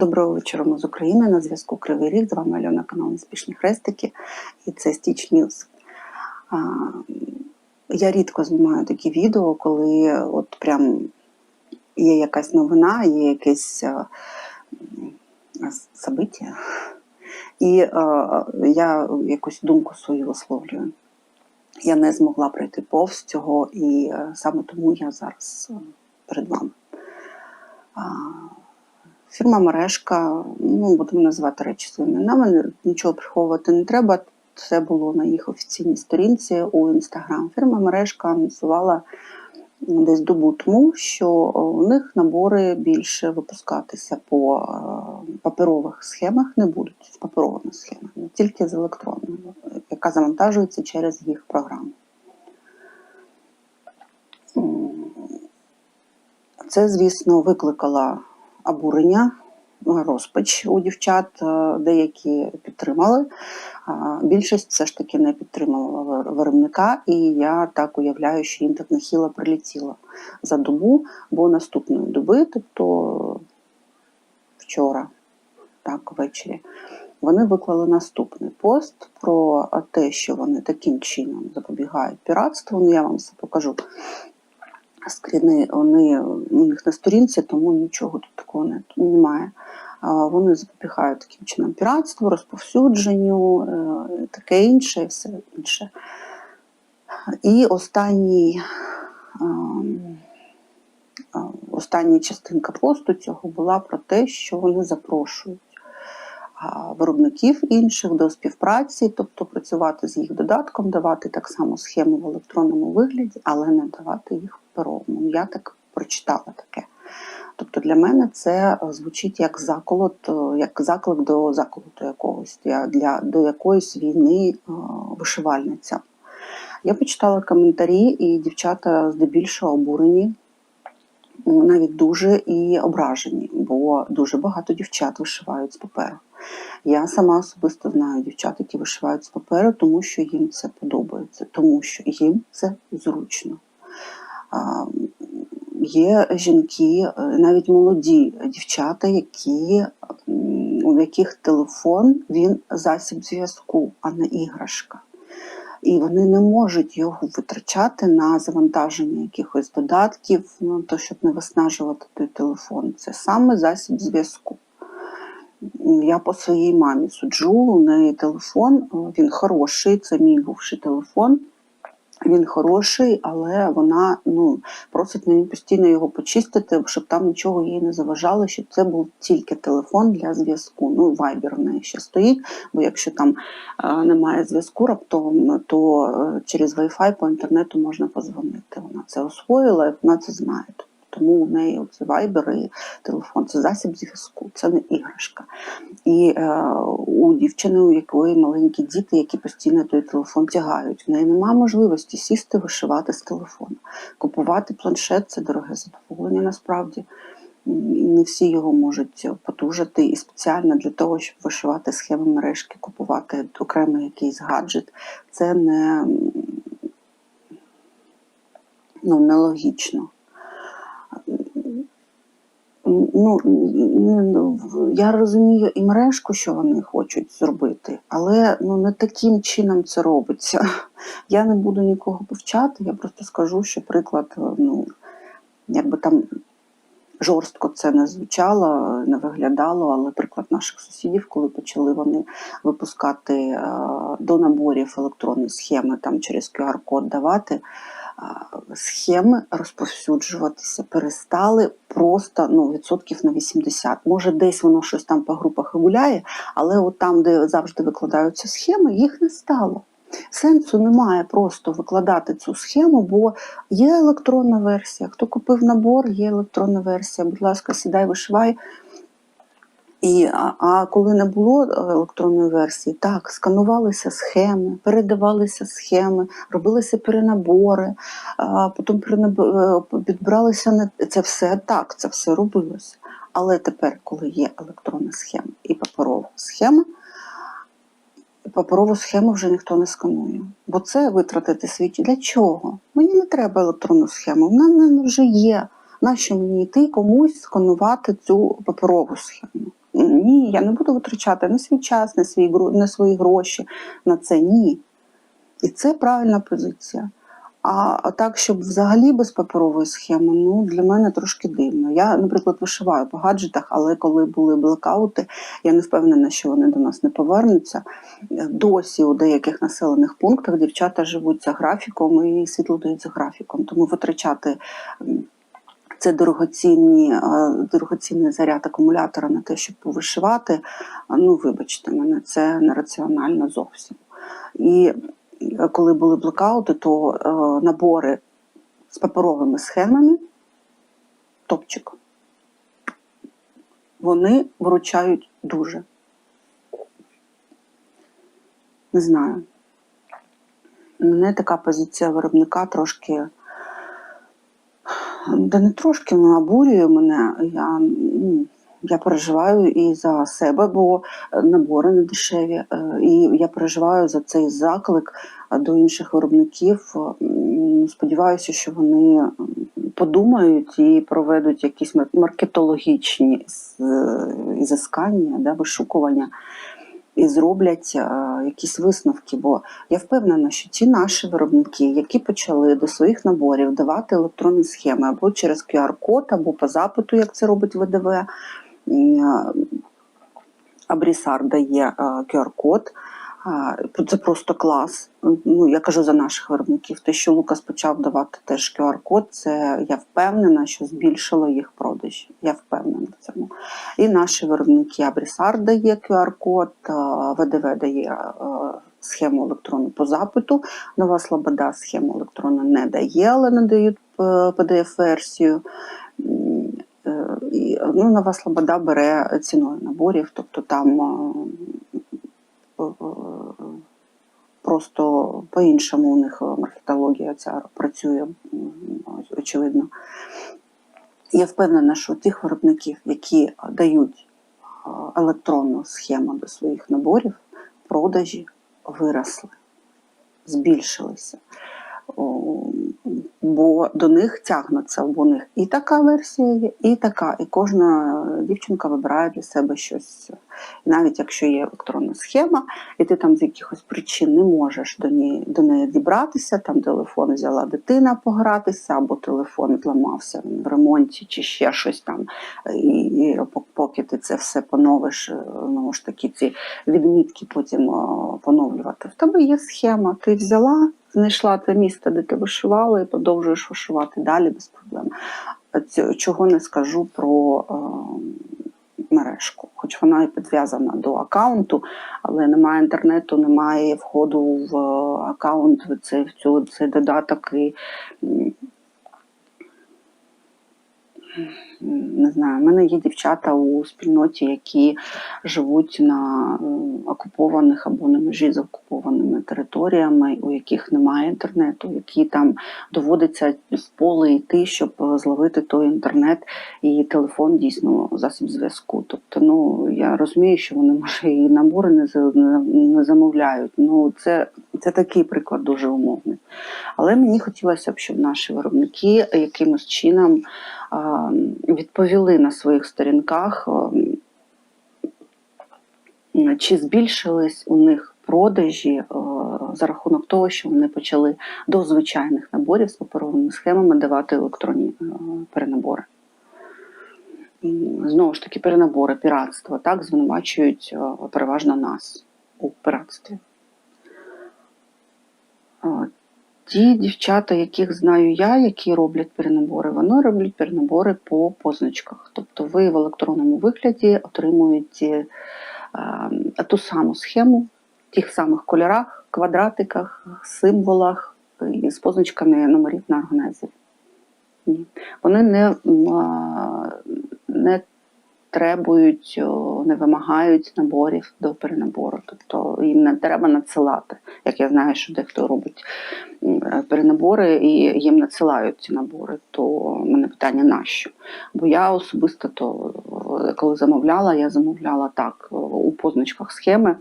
Доброго вечора ми з України. На зв'язку Кривий Ріг. З вами Альона, канал Неспішні Хрестики. І це Stitch News. Я рідко знімаю такі відео, коли от прям є якась новина, є якесь м. І а, я якусь думку свою висловлюю. Я не змогла пройти повз цього, і е, саме тому я зараз е, перед вами. Фірма Мережка, ну будемо називати речі своїми іменами, нічого приховувати не треба. Це було на їх офіційній сторінці у інстаграм. Фірма Мережка анонсувала десь добу тому, що у них набори більше випускатися по е, паперових схемах не будуть з паперовими схемами, тільки з електронною, яка завантажується через їх програму. Це, звісно, викликало обурення, розпач у дівчат. Е, Деякі підтримали. Більшість все ж таки не підтримувала вир- виробника, і я так уявляю, що їм так нахило прилетіло за добу, бо наступної доби, тобто вчора, так, ввечері, вони виклали наступний пост про те, що вони таким чином запобігають піратству. Ну, я вам все покажу. Скріни вони у них на сторінці, тому нічого тут такого не, немає. Вони запобігають таким чином піратству, розповсюдженню, е, таке інше, і все інше. І останній, ем, остання частинка посту цього була про те, що вони запрошують виробників інших до співпраці, тобто працювати з їх додатком, давати так само схеми в електронному вигляді, але не давати їх паперовому. Я так прочитала таке. Тобто для мене це е, звучить як заколот, е, як заклик до заколоту якогось для, для до якоїсь війни е, вишивальниця. Я почитала коментарі, і дівчата здебільшого обурені, навіть дуже і ображені, бо дуже багато дівчат вишивають з паперу. Я сама особисто знаю дівчат, які вишивають з паперу, тому що їм це подобається, тому що їм це зручно. Є жінки, е, навіть молоді дівчата, які, у яких телефон він засіб зв'язку, а не іграшка. І вони не можуть його витрачати на завантаження якихось додатків, ну, то щоб не виснажувати той телефон. Це саме засіб зв'язку. Я по своїй мамі суджу, у неї телефон, е, він хороший, це мій бувший телефон. Він хороший, але вона ну, просить мені постійно його почистити, щоб там нічого їй не заважало, щоб це був тільки телефон для зв'язку. Ну, вайбер в неї ще стоїть, бо якщо там е, немає зв'язку раптом, то е, через Wi-Fi по інтернету можна позвонити. Вона це освоїла і вона це знає. Тому в неї оце вайбер і телефон це засіб зв'язку, це не іграшка. І е, у дівчини, у якої маленькі діти, які постійно той телефон тягають, в неї немає можливості сісти, вишивати з телефону. Купувати планшет це дороге задоволення насправді. Не всі його можуть потужити, і спеціально для того, щоб вишивати схеми мережки, купувати окремий якийсь гаджет, це не, ну, нелогічно. Ну, ну, я розумію і мережку, що вони хочуть зробити, але ну, не таким чином це робиться. Я не буду нікого повчати, я просто скажу, що приклад, ну, якби там жорстко це не звучало, не виглядало, але приклад наших сусідів, коли почали вони випускати е, до наборів електронні схеми там через QR-код давати, схеми розповсюджуватися перестали просто ну, відсотків на 80. Може, десь воно щось там по групах і гуляє, але от там, де завжди викладаються схеми, їх не стало. Сенсу немає просто викладати цю схему, бо є електронна версія. Хто купив набор, є електронна версія. Будь ласка, сідай, вишивай. І, а, а коли не було е, електронної версії, так, сканувалися схеми, передавалися схеми, робилися перенабори, а, потім е, підбиралися на це все так, це все робилося. Але тепер, коли є електронна схема і паперова схема, паперову схему вже ніхто не сканує. Бо це витратити час. Для чого? Мені не треба електронну схему, вона вже є. Нащо мені йти комусь сканувати цю паперову схему? Ні, я не буду витрачати ні свій час, ні свої, ні свої гроші на це. Ні. І це правильна позиція. А так, щоб взагалі без паперової схеми, ну для мене трошки дивно. Я, наприклад, вишиваю по гаджетах, але коли були блекаути, я не впевнена, що вони до нас не повернуться. Досі у деяких населених пунктах дівчата живуть за графіком і світло дають за графіком. Тому витрачати це дорогоцінні, е, дорогоцінний заряд акумулятора на те, щоб вишивати. а, Ну, вибачте мене, це нераціонально зовсім. І е, коли були блекаути, то е, набори з паперовими схемами, топчик, вони виручають дуже. Не знаю. Мене така позиція виробника трошки. Да не трошки вона обурює мене. Я, ну, я переживаю і за себе, бо е, набори не дешеві. Е, І я переживаю за цей заклик е, до інших виробників. Сподіваюся, що вони подумають і проведуть якісь маркетологічні ізискання, да, вишукування. І зроблять якісь висновки, бо я впевнена, що ті наші виробники, які почали до своїх наборів давати електронні схеми або через QR-код, або по запиту, як це робить ВДВ, Абрісар дає QR-код. Це просто клас. Ну, я кажу за наших виробників. Те, що Лукас почав давати теж QR-код, це я впевнена, що збільшило їх продажі. Я впевнена в цьому. І наші виробники Абрісар дає QR-код, е, ВДВ дає е, схему електронну по запиту. Нова Слобода схему електронну не дає, але надають PDF-версію. Е, ну, Нова Слобода бере ціною наборів, тобто там е, е, просто по-іншому у них маркетологія ця працює, очевидно. Я впевнена, що тих виробників, які дають е, електронну схему до своїх наборів, продажі виросли, збільшилися. Бо до них тягнуться, бо у них і така версія є, і така. І кожна дівчинка вибирає для себе щось. Навіть якщо є електронна схема, і ти там з якихось причин не можеш до неї, до неї дібратися, там телефон взяла дитина погратися, або телефон зламався в ремонті, чи ще щось там. І, і поки ти це все поновиш, е, ну ж таки ці відмітки потім е, поновлювати. В тебе є схема, ти взяла, знайшла те місце, де ти вишивала, і продовжуєш вишивати далі без проблем. Ць- Чого не скажу про е, мережку, хоч вона і підв'язана до аккаунту, але немає інтернету, немає входу в е, аккаунт, в цей, в цю, цей додаток. І, не знаю, в мене є дівчата у спільноті, які живуть на окупованих або на межі з окупованими територіями, у яких немає інтернету, які там доводиться в поле йти, щоб е, зловити той інтернет, і телефон дійсно засіб зв'язку. Тобто, ну я розумію, що вони може і набори не, не, замовляють. Ну це, це такий приклад дуже умовний. Але мені хотілося б, щоб наші виробники якимось чином відповіли на своїх сторінках, чи збільшились у них продажі за рахунок того, що вони почали до звичайних наборів з паперовими схемами давати електронні перенабори. Знову ж таки, перенабори, піратство, так звинувачують переважно нас у піратстві. Ті дівчата, яких знаю я, які роблять перенабори, вони роблять перенабори по позначках. Тобто ви в електронному вигляді отримуєте е, ту саму схему в тих самих кольорах, квадратиках, символах і з позначками номерів на органайзері. Вони не, не требують, не вимагають наборів до перенабору. Тобто їм не треба надсилати. Як я знаю, що дехто робить е, перенабори і їм надсилають ці набори, то мене питання нащо? Бо я особисто то, коли замовляла, я замовляла так у позначках схеми.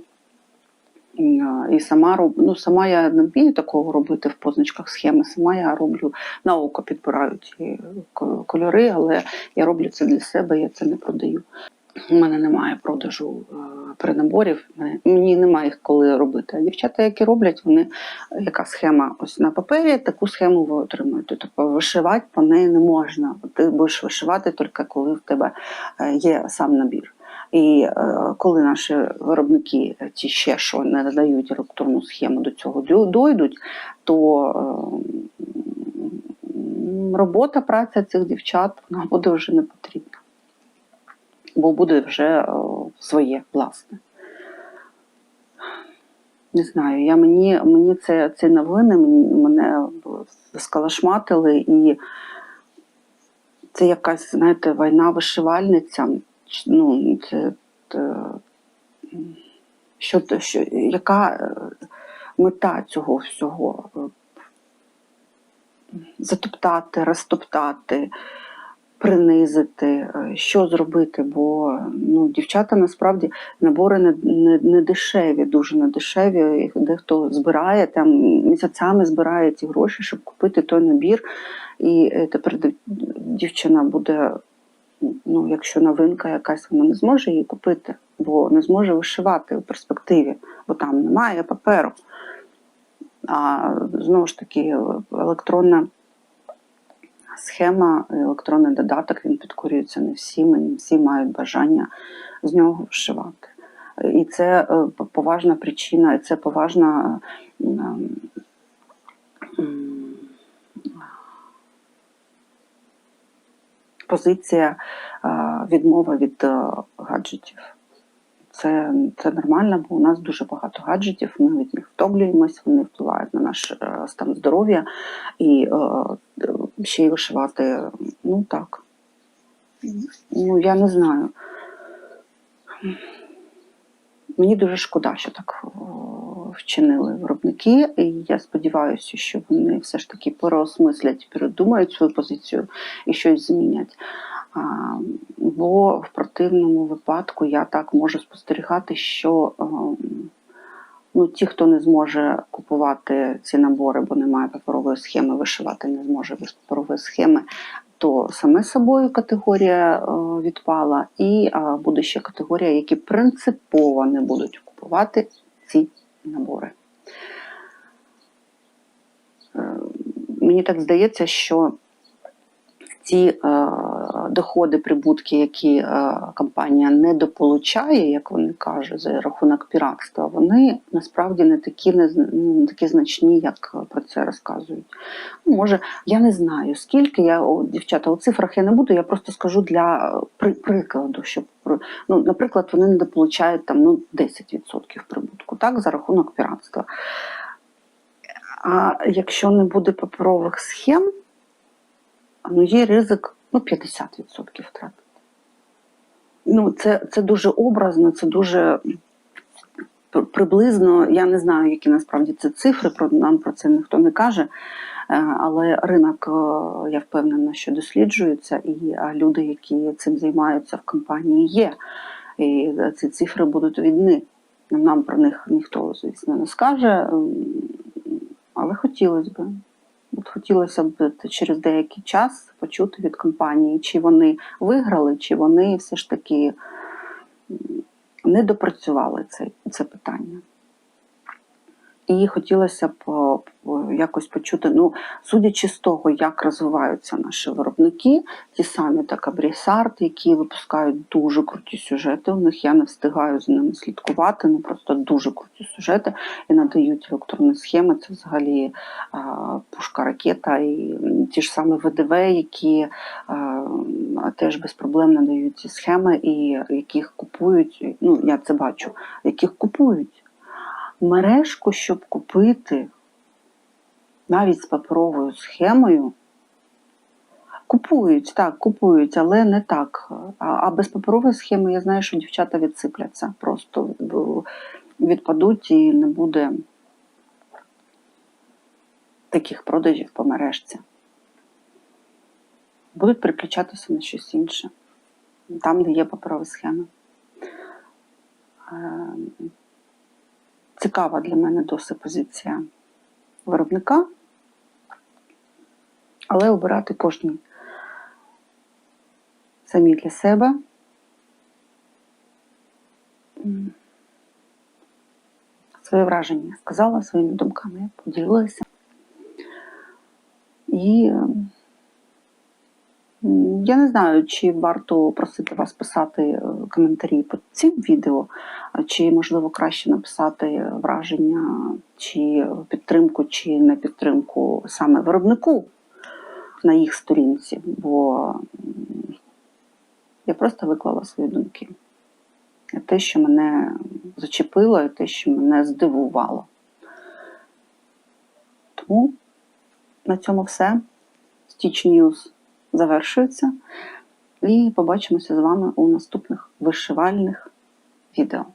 І сама роб... ну, сама я не вмію такого робити в позначках схеми. Сама я роблю на око підбираю ті ко- кольори, але я роблю це для себе, я це не продаю. У мене немає продажу е, перенаборів, мені немає їх коли робити. А дівчата, які роблять, вони яка схема ось на папері, таку схему ви отримуєте. Тобто вишивати по неї не можна. Ти будеш вишивати тільки коли в тебе е, є сам набір. І е, коли наші виробники е, ті ще що не надають електронну схему до цього дойдуть, то е, робота, праця цих дівчат вона буде вже не потрібна. Бо буде вже е, своє власне. Не знаю, я мені, мені це, ці новини мене скалашматили, і це якась, знаєте, війна вишивальницям. Ну, це, це, що, що, яка е, мета цього всього? Затоптати, розтоптати, принизити, е, що зробити? Бо ну, дівчата насправді набори не, не, не дешеві, дуже не дешеві. Дехто збирає там місяцями збирає ці гроші, щоб купити той набір. І е, тепер дівчина буде, ну, якщо новинка якась, вона не зможе її купити, бо не зможе вишивати у перспективі, бо там немає паперу. А знову ж таки, електронна схема, електронний додаток, він підкорюється не всім, і не всі мають бажання з нього вишивати. І це е, поважна причина, це поважна позиція е, відмови від е, гаджетів. Це, це нормально, бо у нас дуже багато гаджетів, ми від них втомлюємось, вони впливають на наш е, стан здоров'я і ще й вишивати. Ну так. Ну, я не знаю. Мені дуже шкода, що так вчинили виробники, і я сподіваюся, що вони все ж таки переосмислять, передумають свою позицію і щось змінять. А, бо в противному випадку я так можу спостерігати, що ем, ну, ті, хто не зможе купувати ці набори, бо немає паперової схеми, вишивати не зможе без паперової схеми, то саме собою категорія е, відпала, і буде ще категорія, які принципово не будуть купувати ці набори. Е, Мені так здається, що ці е, доходи, прибутки, які е, компанія недополучає, як вони кажуть, за рахунок піратства, вони насправді не такі, не, не такі значні, як про це розказують. Ну, може, я не знаю, скільки я, о, дівчата, у цифрах я не буду, я просто скажу для е, при, прикладу, щоб ну, наприклад, вони недополучають там ну, 10% прибутку, так, за рахунок піратства. А якщо не буде паперових схем, ну, є ризик ну, 50% втратити. Ну, це, це дуже образно, це дуже приблизно. Я не знаю, які насправді це цифри, нам про це ніхто не каже. Е, Але ринок, е, я впевнена, що досліджується, і люди, які цим займаються в компанії, є. І ці цифри будуть видні. Нам про них ніхто, звісно, не скаже, але хотілося б. От хотілося б через деякий час почути від компанії, чи вони виграли, чи вони все ж таки не допрацювали це, це питання. І хотілося б якось почути, ну, судячи з того, як розвиваються наші виробники, ті самі так Абрісарт, які випускають дуже круті сюжети. У них я не встигаю за ними слідкувати, ну просто дуже круті сюжети і надають електронні схеми. Це взагалі пушка ракета, і ті ж самі ВДВ, які теж без проблем надають ці схеми, і яких купують. Ну я це бачу, яких купують мережку, щоб купити навіть з паперовою схемою. Купують, так, купують, але не так. А, без паперової схеми я знаю, що дівчата відсипляться, просто відпадуть і не буде таких продажів по мережці. Будуть переключатися на щось інше, там, де є паперові схеми. Ем, цікава для мене досить позиція виробника, але обирати кожній самі для себе. Своє враження сказала своїми думками, поділилася. І я не знаю, чи варто просити вас писати е, коментарі під цим відео, чи можливо краще написати враження, чи підтримку, чи не підтримку саме виробнику на їх сторінці, бо я просто виклала свої думки. Те, що мене зачепило, і те, що мене здивувало. Тому на цьому все. Stitch News завершується. І побачимося з вами у наступних вишивальних відео.